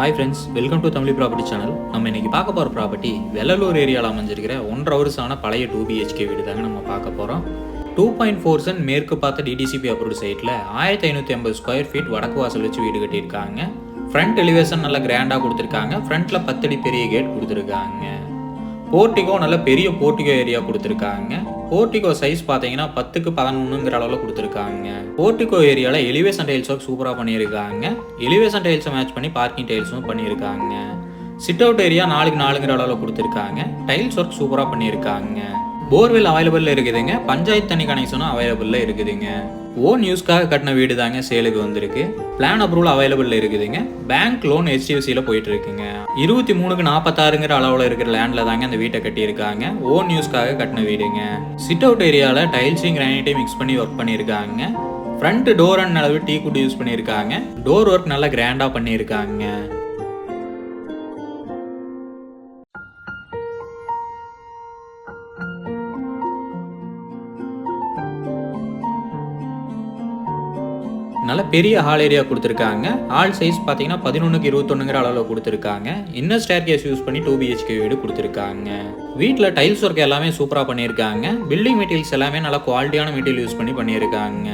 Hi friends welcome to Tamil property channel நம்ம இன்னைக்கு பார்க்க போகிற ப்ராப்பர்ட்டி வெள்ளலூர் ஏரியாவில் அமைஞ்சிருக்கிற ஒன்றரை வருஷமான பழைய டூ பிஹெச்கே வீடு தாங்க நம்ம பார்க்க போகிறோம் டூ பாயிண்ட் ஃபோர் சென்ட் மேற்கு பார்த்த டிடிசிபி அப்ரூவ் சைட்டில் ஆயிரத்தி ஐநூற்றி ஐம்பது ஸ்கொயர் ஃபீட் வடக்கு வாசல் வச்சு வீடு கட்டியிருக்காங்க. ஃப்ரண்ட் எலிவேஷன் நல்லா கிராண்டாக கொடுத்துருக்காங்க. ஃப்ரண்ட்டில் பத்தடி பெரிய கேட் கொடுத்துருக்காங்க. போர்ட்டிகோ நல்ல பெரிய போர்ட்டிகோ ஏரியா கொடுத்துருக்காங்க. போர்ட்டிகோ சைஸ் பார்த்தீங்கன்னா பத்துக்கு பதினொன்றுங்கிற அளவில் கொடுத்துருக்காங்க. போர்ட்டிகோ ஏரியாவில் எலிவேஷன் டைல்ஸ் ஒர்க் சூப்பராக பண்ணியிருக்காங்க. எலிவேஷன் டைல்ஸை மேட்ச் பண்ணி பார்க்கிங் டைல்ஸும் பண்ணியிருக்காங்க. சிட் அவுட் ஏரியா நாலுக்கு நாலுங்கிற அளவில் கொடுத்துருக்காங்க. டைல்ஸ் ஒர்க் சூப்பராக பண்ணியிருக்காங்க. போர்வெல் அவைலபிளில் இருக்குதுங்க. பஞ்சாயத்து தண்ணி கனெக்ஷனும் அவைலபிளில் இருக்குதுங்க. ஓன் யூஸ்க்காக கட்டின வீடு தாங்க சேலுக்கு வந்திருக்கு. பிளான் அப்ரூவல் அவைலபிள் இருக்குதுங்க. பேங்க் லோன் ஹெச்டிஎஃப்சியில் போயிட்டு இருக்குங்க இருபத்தி மூணுக்கு நாற்பத்தாறுங்கிற அளவில் இருக்கிற லேண்டில் தாங்க அந்த வீட்டை கட்டியிருக்காங்க. ஓன் யூஸ்க்காக கட்டின வீடுங்க. சிட் அவுட் ஏரியாவில் டைல்ஸையும் கிரானைட்டையும் மிக்ஸ் பண்ணி ஒர்க் பண்ணியிருக்காங்க. ஃப்ரண்ட் டோர் அண்ட் அளவு டீ குட் யூஸ் பண்ணியிருக்காங்க. டோர் ஒர்க் நல்லா கிராண்டாக பண்ணியிருக்காங்க. நல்ல பெரிய ஹால் ஏரியா கொடுத்துருக்காங்க. ஹால் சைஸ் பார்த்தீங்கன்னா பதினொன்றுக்கு இருபத்தொன்னுங்கிற அளவில் கொடுத்துருக்காங்க. இன்னர் ஸ்டேர் கேஸ் யூஸ் பண்ணி டூ பிஹெச்கே வீடு கொடுத்துருக்காங்க. வீட்டில் டைல்ஸ் ஒர்க் எல்லாமே சூப்பராக பண்ணியிருக்காங்க. பில்டிங் மெட்டீரியல்ஸ் எல்லாமே நல்லா குவாலிட்டியான மெட்டீரியல் யூஸ் பண்ணி பண்ணியிருக்காங்க.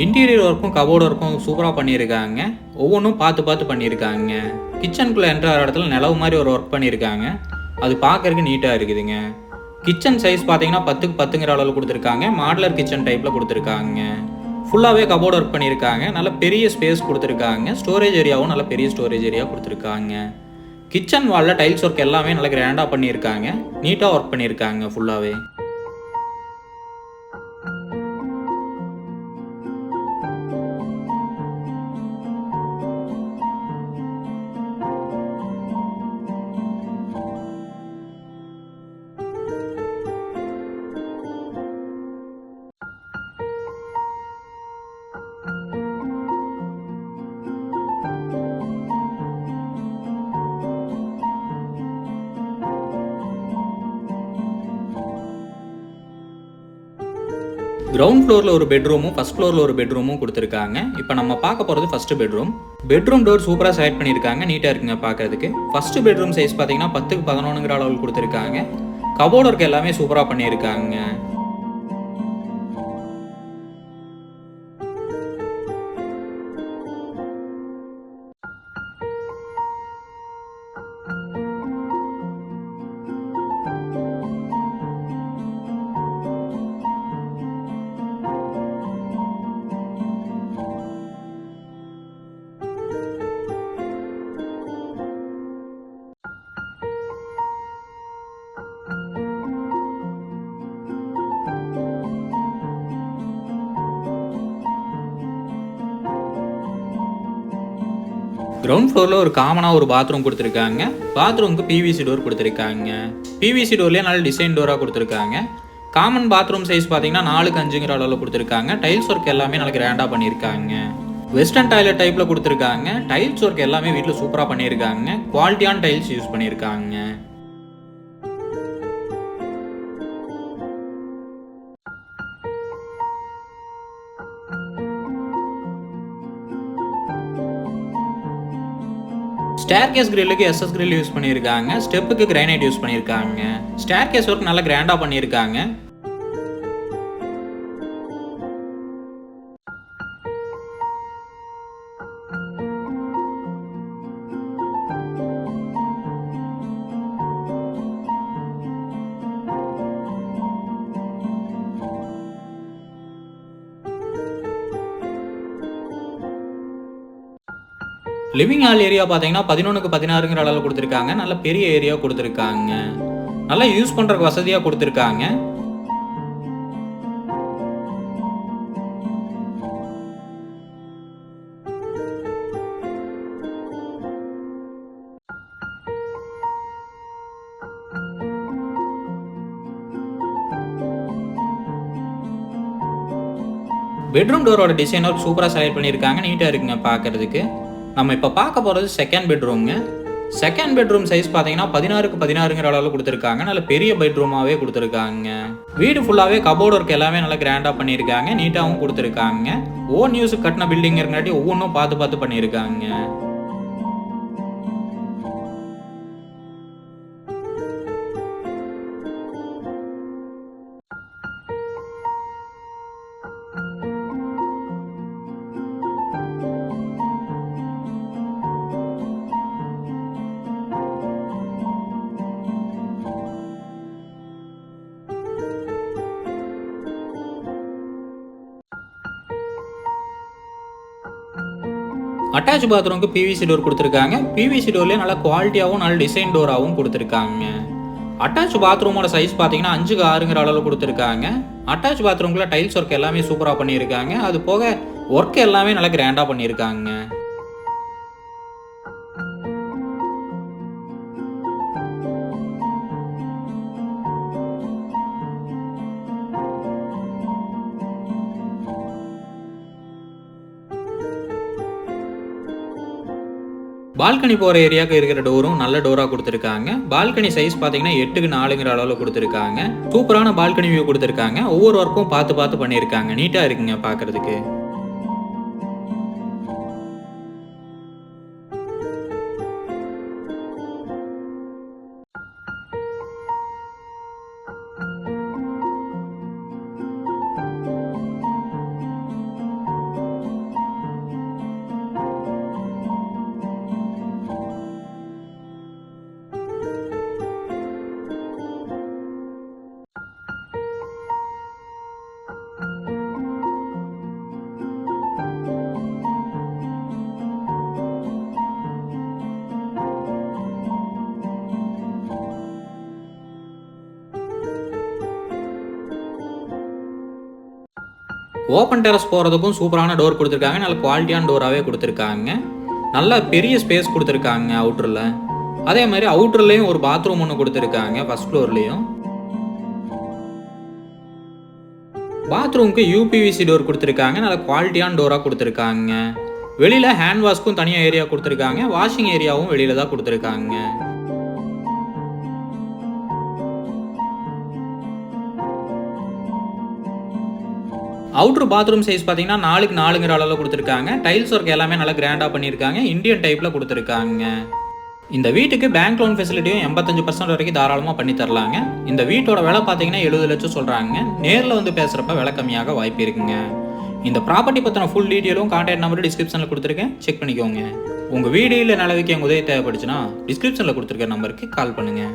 இன்டீரியர் ஒர்க்கும் கபோர்டு ஒர்க்கும் சூப்பராக பண்ணியிருக்காங்க. ஒவ்வொன்றும் பார்த்து பார்த்து பண்ணியிருக்காங்க. கிச்சனுக்குள்ளே என்ற இடத்துல நிலவு மாதிரி ஒரு ஒர்க் பண்ணியிருக்காங்க. அது பார்க்கறதுக்கு நீட்டாக இருக்குதுங்க. கிச்சன் சைஸ் பார்த்தீங்கன்னா பத்துக்கு பத்துங்கிற அளவில் கொடுத்துருக்காங்க. மாடலர் கிச்சன் டைப்பில் கொடுத்துருக்காங்க. ஃபுல்லாகவே கபோர்டு ஒர்க் பண்ணியிருக்காங்க. நல்ல பெரிய ஸ்பேஸ் கொடுத்துருக்காங்க. ஸ்டோரேஜ் ஏரியாவும் நல்ல பெரிய ஸ்டோரேஜ் ஏரியா கொடுத்துருக்காங்க. கிச்சன் வாலில் டைல்ஸ் ஒர்க் எல்லாமே நல்லா கிராண்டாக பண்ணியிருக்காங்க. நீட்டாக ஒர்க் பண்ணியிருக்காங்க ஃபுல்லாகவே கிரவுண்ட் ஃப்ளோரில் ஒரு பெட்ரூமும் ஃபஸ்ட் ஃப்ளோரில் ஒரு பெட்ரூமும் கொடுத்துருக்காங்க. இப்போ நம்ம பார்க்க போகிறது ஃபஸ்ட்டு பெட்ரூம் பெட்ரூம் டோர் சூப்பராக செலக்ட் பண்ணியிருக்காங்க நீட்டாக இருக்குங்க பார்க்கறதுக்கு. ஃபஸ்ட்டு பெட்ரூம் சைஸ் பார்த்தீங்கன்னா பத்துக்கு பதினொன்றுங்கிற அளவில் கொடுத்துருக்காங்க. கபோர்டு ஒர்க் எல்லாமே சூப்பராக பண்ணியிருக்காங்க. கிரவுண்ட் ஃப்ளோரில் ஒரு காமனாக ஒரு பாத்ரூம் கொடுத்துருக்காங்க. பாத்ரூமுக்கு பிவிசி டோர் கொடுத்துருக்காங்க. பிவிசி டோர்லேயே நல்ல டிசைன் டோராக கொடுத்துருக்காங்க. காமன் பாத்ரூம் சைஸ் பார்த்தீங்கன்னா நாலுக்கு அஞ்சுங்கிற அளவில் கொடுத்துருக்காங்க. டைல்ஸ் ஒர்க் எல்லாமே நல்லா கிராண்டாக பண்ணியிருக்காங்க. வெஸ்டர்ன் டாய்லெட் டைப்பில் கொடுத்துருக்காங்க. டைல்ஸ் ஒர்க் எல்லாமே வீட்டில் சூப்பராக பண்ணியிருக்காங்க. குவாலிட்டியான டைல்ஸ் யூஸ் பண்ணியிருக்காங்க. ஸ்டேர் கேஸ் கிரில்லுக்கு எஸ்எஸ் கிரில் யூஸ் பண்ணியிருக்காங்க. ஸ்டெப்புக்கு கிரைனைட் யூஸ் பண்ணியிருக்காங்க. ஸ்டேர் கேஸ் ஒர்க் நல்லா கிராண்டாக பண்ணியிருக்காங்க. லிவிங் ஹால் ஏரியா பார்த்தீங்கன்னா பதினொன்றுக்கு பதினாறுங்கிற அளவில் கொடுத்துருக்காங்க. நல்ல பெரிய ஏரியா கொடுத்துருக்காங்க. நல்லா யூஸ் பண்ணுறக்கு வசதியாக கொடுத்துருக்காங்க. பெட்ரூம் டோரோட டிசைன் ஒர்க் சூப்பராக செலக்ட் பண்ணியிருக்காங்க. நீட்டாக இருக்குங்க பார்க்குறதுக்கு நம்ம இப்போ பார்க்க போகிறது செகண்ட் பெட்ரூம்ங்க செகண்ட் பெட்ரூம் சைஸ் பார்த்தீங்கன்னா பதினாறுக்கு பதினாறுங்கிற அளவில் கொடுத்துருக்காங்க. நல்ல பெரிய பெட்ரூமாகவே கொடுத்துருக்காங்க. வீடு ஃபுல்லாகவே கபோர்டு ஒர்க் எல்லாமே நல்லா கிராண்டாக பண்ணியிருக்காங்க. நீட்டாகவும் கொடுத்துருக்காங்க. ஓன் யூஸ் கட்டின பில்டிங்கிறங்காட்டி ஒவ்வொன்றும் பார்த்து பார்த்து பண்ணியிருக்காங்க. அட்டாச் பாத்ரூமுக்கு பிவிசி டோர் கொடுத்துருக்காங்க. பிவிசி டோர்லேயே நல்ல குவாலிட்டியாகவும் நல்ல டிசைன் டோராகவும் கொடுத்துருக்காங்க. அட்டாச் பாத்ரூமோட சைஸ் பார்த்தீங்கன்னா அஞ்சுக்கு ஆறுங்கிற அளவில் கொடுத்துருக்காங்க. அட்டாச் பாத்ரூம்குள்ளே டைல்ஸ் ஒர்க் எல்லாமே சூப்பராக பண்ணியிருக்காங்க. அது போக ஒர்க் எல்லாமே நல்லா கிராண்டாக பண்ணியிருக்காங்க. பால்கனி போகிற ஏரியாவுக்கு இருக்கிற டோரும் நல்ல டோராக கொடுத்துருக்காங்க. பால்கனி சைஸ் பார்த்தீங்கன்னா எட்டுக்கு நாலுங்கிற அளவில் கொடுத்துருக்காங்க. சூப்பரான பால்கனி வியூ கொடுத்துருக்காங்க. ஒவ்வொரு ஒர்க்கும் பார்த்து பார்த்து பண்ணியிருக்காங்க. நீட்டாக இருக்குங்க பார்க்கறதுக்கு ஓப்பன் டெரஸ் போகிறதுக்கும் சூப்பரான டோர் கொடுத்துருக்காங்க. நல்ல குவாலிட்டியான டோராகவே கொடுத்துருக்காங்க. நல்ல பெரிய ஸ்பேஸ் கொடுத்துருக்காங்க அவுட்டரில் அதே மாதிரி அவுட்டர்லேயும் ஒரு பாத்ரூம் ஒன்று கொடுத்துருக்காங்க ஃபஸ்ட் ஃப்ளோர்லேயும் பாத்ரூமுக்கு யூபிவிசி டோர் கொடுத்துருக்காங்க. நல்ல குவாலிட்டியான டோராக கொடுத்துருக்காங்க. வெளியில் ஹேண்ட் வாஷ்க்கும் தனியாக ஏரியா கொடுத்துருக்காங்க. வாஷிங் ஏரியாவும் வெளியில் தான் கொடுத்துருக்காங்க. அவுட்ரு பாத்ரூம் சைஸ் பார்த்தீங்கன்னா நாலுக்கு நாலுங்கிற அளவில் கொடுத்துருக்காங்க. டைல்ஸ் ஒர்க் எல்லாமே நல்லா கிராண்டாக பண்ணியிருக்காங்க. இந்தியன் டைப்பில் கொடுத்துருக்காங்க. இந்த வீட்டுக்கு பேங்க் லோன் ஃபெசிலிட்டியும் எண்பத்தஞ்சு பர்சன்ட் வரைக்கும் தாராளமாக பண்ணி தரலாங்க. இந்த வீட்டோட விலை பார்த்தீங்கன்னா எழுபது லட்சம் சொல்கிறாங்க நேரில் வந்து பேசுகிறப்ப விலை கம்மியாக வாய்ப்பு இருக்குங்க. இந்த ப்ராப்பர்ட்டி பற்றின ஃபுல் டீட்டெயிலும் கான்டாக்ட் நம்பரும் டிஸ்கிரிப்ஷனில் கொடுத்துருக்கேன். செக் பண்ணிக்கோங்க. உங்கள் வீடு இல்லை நிலவுக்கு எங்கள் உதவி தேவைப்படுச்சுன்னா டிஸ்கிரிப்ஷனில் கொடுத்துருக்க நம்பருக்கு கால் பண்ணுங்கள்